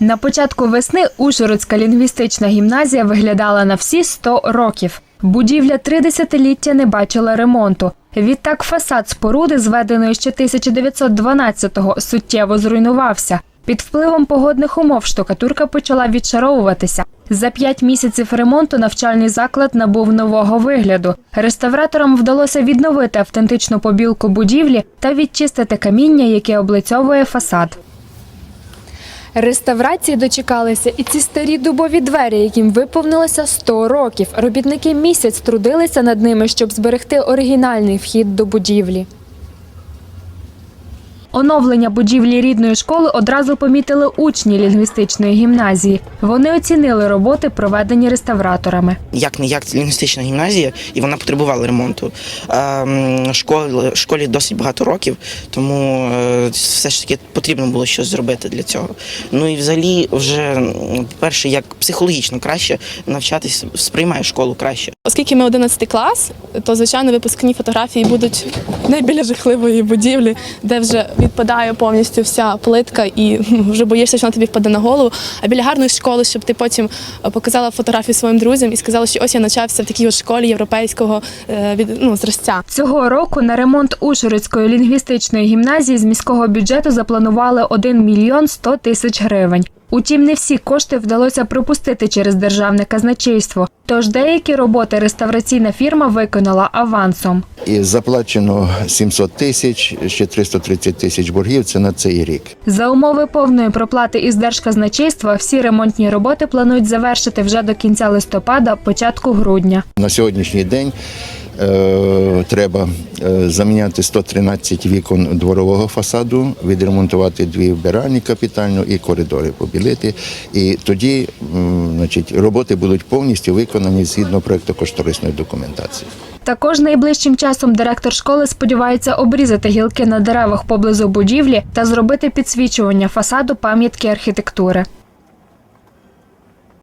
На початку весни Ужгородська лінгвістична гімназія виглядала на всі 100 років. Будівля три десятиліття не бачила ремонту. Відтак фасад споруди, зведеної ще 1912-го, суттєво зруйнувався. Під впливом погодних умов штукатурка почала відшаровуватися. За п'ять місяців ремонту навчальний заклад набув нового вигляду. Реставраторам вдалося відновити автентичну побілку будівлі та відчистити каміння, яке облицьовує фасад. Реставрації дочекалися і ці старі дубові двері, яким виповнилося 100 років. Робітники місяць трудилися над ними, щоб зберегти оригінальний вхід до будівлі. Оновлення будівлі рідної школи одразу помітили учні лінгвістичної гімназії. Вони оцінили роботи, проведені реставраторами. як не як лінгвістична гімназія, і вона потребувала ремонту. Ем, Школі, школі досить багато років, тому е, все ж таки потрібно було щось зробити для цього. Ну і взагалі, вже перше, як психологічно краще навчатись, сприймає школу краще. Оскільки ми 11 клас, то звичайно випускні фотографії будуть не біля жахливої будівлі, де вже відпадає повністю вся плитка, і вже боїшся, що вона тобі впаде на голову. А біля гарної школи, щоб ти потім е, показала фотографію своїм друзям і сказала, що ось я навчався в такій школі європейського е, ну, зразця. Цього року на ремонт Ужгородської лінгвістичної гімназії з міського бюджету запланували 1 мільйон 100 тисяч гривень. Утім, не всі кошти вдалося пропустити через державне казначейство. Тож деякі роботи реставраційна фірма виконала авансом. І заплачено 700 тисяч, ще 330 тисяч боргів. Це на цей рік. За умови повної проплати із держказначейства всі ремонтні роботи планують завершити вже до кінця листопада, початку грудня. На сьогоднішній день треба е, заміняти 113 вікон дворового фасаду, відремонтувати дві вбиральні капітально і коридори побілити. І тоді значить, роботи будуть повністю виконані згідно проєктно-кошторисної документації. Також найближчим часом директор школи сподівається обрізати гілки на деревах поблизу будівлі та зробити підсвічування фасаду пам'ятки архітектури.